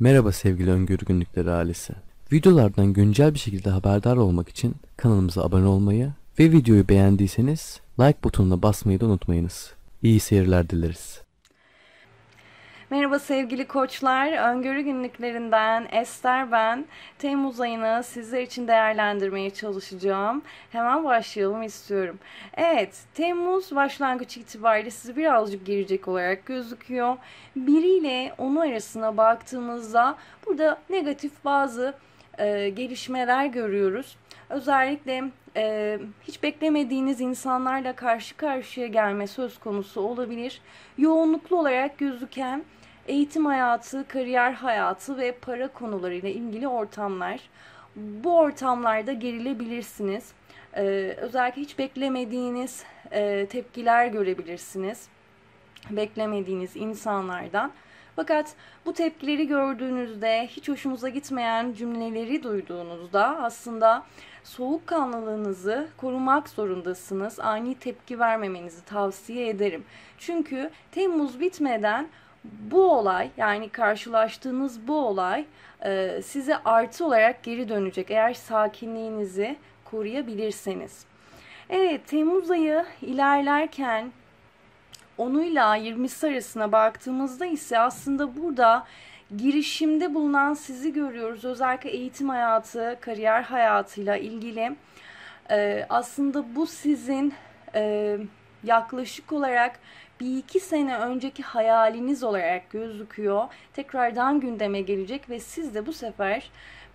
Merhaba sevgili Öngörü Günlükleri ailesi. Videolardan güncel bir şekilde haberdar olmak için kanalımıza abone olmayı ve videoyu beğendiyseniz like butonuna basmayı da unutmayınız. İyi seyirler dileriz. Merhaba sevgili koçlar. Öngörü günlüklerinden Ester ben. Temmuz ayını sizler için değerlendirmeye çalışacağım. Hemen başlayalım istiyorum. Evet, Temmuz başlangıç itibariyle sizi birazcık girecek olarak gözüküyor. 1 ile 10 arasına baktığımızda burada negatif bazı e, gelişmeler görüyoruz. Özellikle e, hiç beklemediğiniz insanlarla karşı karşıya gelme söz konusu olabilir. Yoğunluklu olarak gözüken eğitim hayatı, kariyer hayatı ve para konularıyla ilgili ortamlar. Bu ortamlarda gerilebilirsiniz. Ee, özellikle hiç beklemediğiniz e, tepkiler görebilirsiniz. Beklemediğiniz insanlardan. Fakat bu tepkileri gördüğünüzde hiç hoşunuza gitmeyen cümleleri duyduğunuzda aslında soğukkanlılığınızı korumak zorundasınız. Ani tepki vermemenizi tavsiye ederim. Çünkü Temmuz bitmeden bu olay yani karşılaştığınız bu olay e, size artı olarak geri dönecek eğer sakinliğinizi koruyabilirseniz. Evet Temmuz ayı ilerlerken 10'uyla 20'si arasına baktığımızda ise aslında burada girişimde bulunan sizi görüyoruz. Özellikle eğitim hayatı, kariyer hayatıyla ilgili. Ee, aslında bu sizin e, yaklaşık olarak bir iki sene önceki hayaliniz olarak gözüküyor. Tekrardan gündeme gelecek ve siz de bu sefer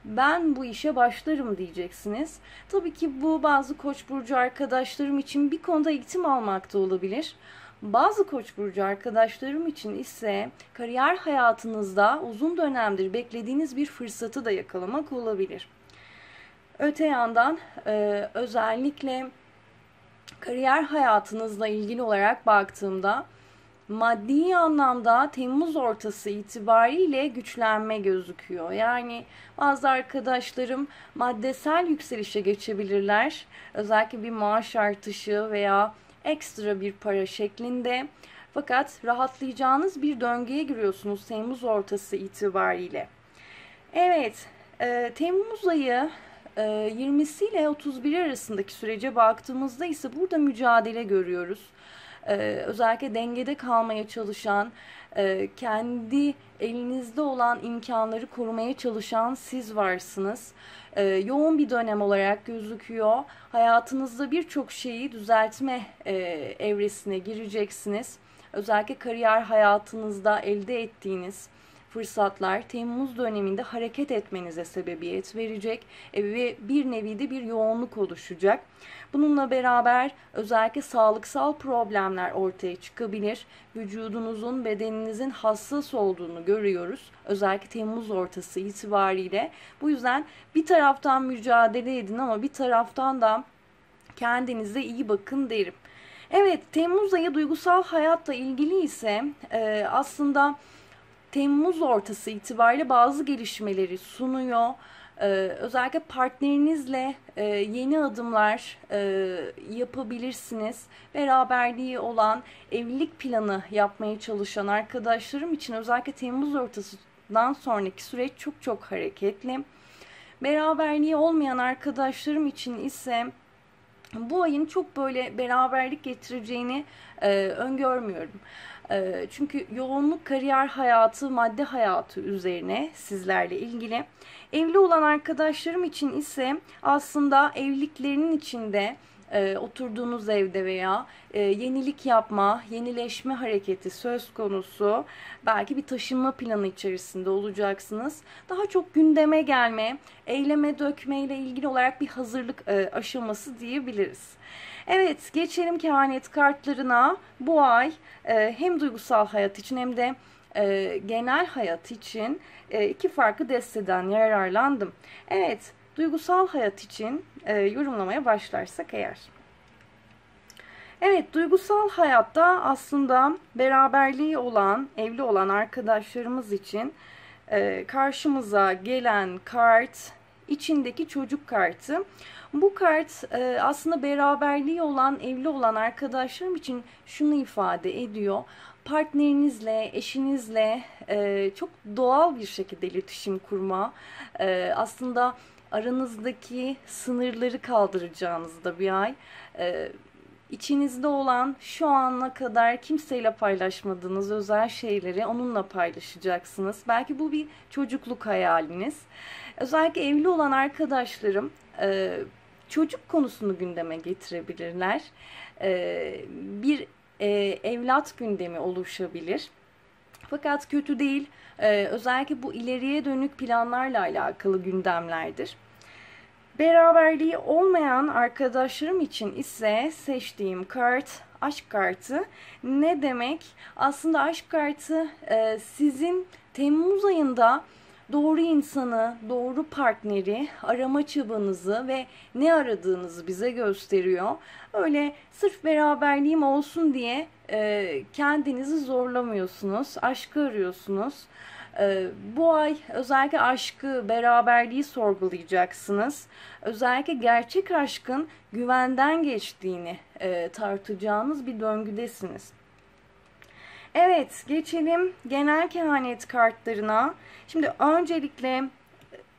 ben bu işe başlarım diyeceksiniz. Tabii ki bu bazı koç burcu arkadaşlarım için bir konuda eğitim almakta olabilir. Bazı koç burcu arkadaşlarım için ise kariyer hayatınızda uzun dönemdir beklediğiniz bir fırsatı da yakalamak olabilir. Öte yandan e, özellikle kariyer hayatınızla ilgili olarak baktığımda maddi anlamda Temmuz ortası itibariyle güçlenme gözüküyor. Yani bazı arkadaşlarım maddesel yükselişe geçebilirler. Özellikle bir maaş artışı veya ekstra bir para şeklinde. Fakat rahatlayacağınız bir döngüye giriyorsunuz Temmuz ortası itibariyle. Evet, e, Temmuz ayı 20'si ile 31 arasındaki sürece baktığımızda ise burada mücadele görüyoruz. Ee, özellikle dengede kalmaya çalışan, e, kendi elinizde olan imkanları korumaya çalışan siz varsınız. Ee, yoğun bir dönem olarak gözüküyor. Hayatınızda birçok şeyi düzeltme e, evresine gireceksiniz. Özellikle kariyer hayatınızda elde ettiğiniz fırsatlar Temmuz döneminde hareket etmenize sebebiyet verecek e, ve bir nevi de bir yoğunluk oluşacak. Bununla beraber özellikle sağlıksal problemler ortaya çıkabilir. Vücudunuzun, bedeninizin hassas olduğunu görüyoruz. Özellikle Temmuz ortası itibariyle. Bu yüzden bir taraftan mücadele edin ama bir taraftan da kendinize iyi bakın derim. Evet, Temmuz ayı duygusal hayatla ilgili ise e, aslında Temmuz ortası itibariyle bazı gelişmeleri sunuyor. Ee, özellikle partnerinizle e, yeni adımlar e, yapabilirsiniz. Beraberliği olan evlilik planı yapmaya çalışan arkadaşlarım için özellikle Temmuz ortasından sonraki süreç çok çok hareketli. Beraberliği olmayan arkadaşlarım için ise bu ayın çok böyle beraberlik getireceğini e, öngörmüyorum. E, çünkü yoğunluk kariyer hayatı, madde hayatı üzerine sizlerle ilgili. Evli olan arkadaşlarım için ise aslında evliliklerinin içinde e, oturduğunuz evde veya e, yenilik yapma, yenileşme hareketi söz konusu. Belki bir taşınma planı içerisinde olacaksınız. Daha çok gündeme gelme, eyleme dökme ile ilgili olarak bir hazırlık e, aşaması diyebiliriz. Evet geçelim kehanet kartlarına. Bu ay e, hem duygusal hayat için hem de e, genel hayat için e, iki farklı desteden yararlandım. Evet duygusal hayat için e, yorumlamaya başlarsak eğer. Evet duygusal hayatta aslında beraberliği olan, evli olan arkadaşlarımız için e, karşımıza gelen kart içindeki çocuk kartı. Bu kart e, aslında beraberliği olan, evli olan arkadaşlarım için şunu ifade ediyor. Partnerinizle, eşinizle e, çok doğal bir şekilde iletişim kurma, e, aslında aranızdaki sınırları kaldıracağınız da bir ay. E, içinizde olan şu ana kadar kimseyle paylaşmadığınız özel şeyleri onunla paylaşacaksınız. Belki bu bir çocukluk hayaliniz. Özellikle evli olan arkadaşlarım e, çocuk konusunu gündeme getirebilirler. E, bir e, evlat gündemi oluşabilir. Fakat kötü değil. E, özellikle bu ileriye dönük planlarla alakalı gündemlerdir. Beraberliği olmayan arkadaşlarım için ise seçtiğim kart aşk kartı. Ne demek? Aslında aşk kartı e, sizin Temmuz ayında doğru insanı, doğru partneri arama çabanızı ve ne aradığınızı bize gösteriyor. Öyle sırf beraberliğim olsun diye e, kendinizi zorlamıyorsunuz, aşkı arıyorsunuz. E, bu ay özellikle aşkı, beraberliği sorgulayacaksınız. Özellikle gerçek aşkın güvenden geçtiğini e, tartacağınız bir döngüdesiniz. Evet, geçelim genel kehanet kartlarına. Şimdi öncelikle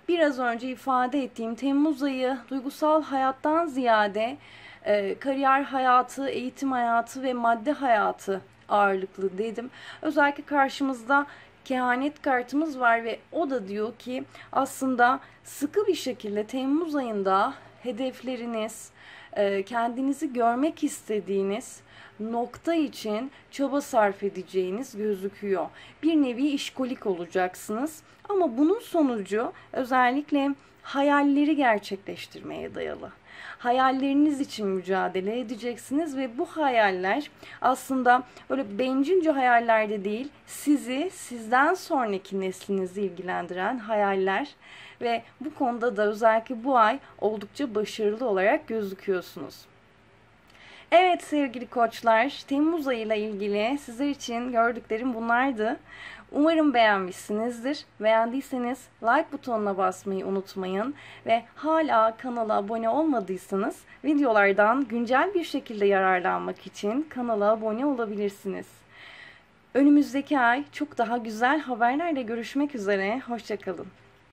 biraz önce ifade ettiğim Temmuz ayı duygusal hayattan ziyade e, kariyer hayatı, eğitim hayatı ve madde hayatı ağırlıklı dedim. Özellikle karşımızda kehanet kartımız var ve o da diyor ki aslında sıkı bir şekilde Temmuz ayında hedefleriniz, e, kendinizi görmek istediğiniz nokta için çaba sarf edeceğiniz gözüküyor. Bir nevi işkolik olacaksınız ama bunun sonucu özellikle hayalleri gerçekleştirmeye dayalı. Hayalleriniz için mücadele edeceksiniz ve bu hayaller aslında böyle bencilce hayallerde değil, sizi sizden sonraki neslinizi ilgilendiren hayaller ve bu konuda da özellikle bu ay oldukça başarılı olarak gözüküyorsunuz. Evet sevgili koçlar, Temmuz ayıyla ilgili sizler için gördüklerim bunlardı. Umarım beğenmişsinizdir. Beğendiyseniz like butonuna basmayı unutmayın ve hala kanala abone olmadıysanız videolardan güncel bir şekilde yararlanmak için kanala abone olabilirsiniz. Önümüzdeki ay çok daha güzel haberlerle görüşmek üzere. Hoşçakalın.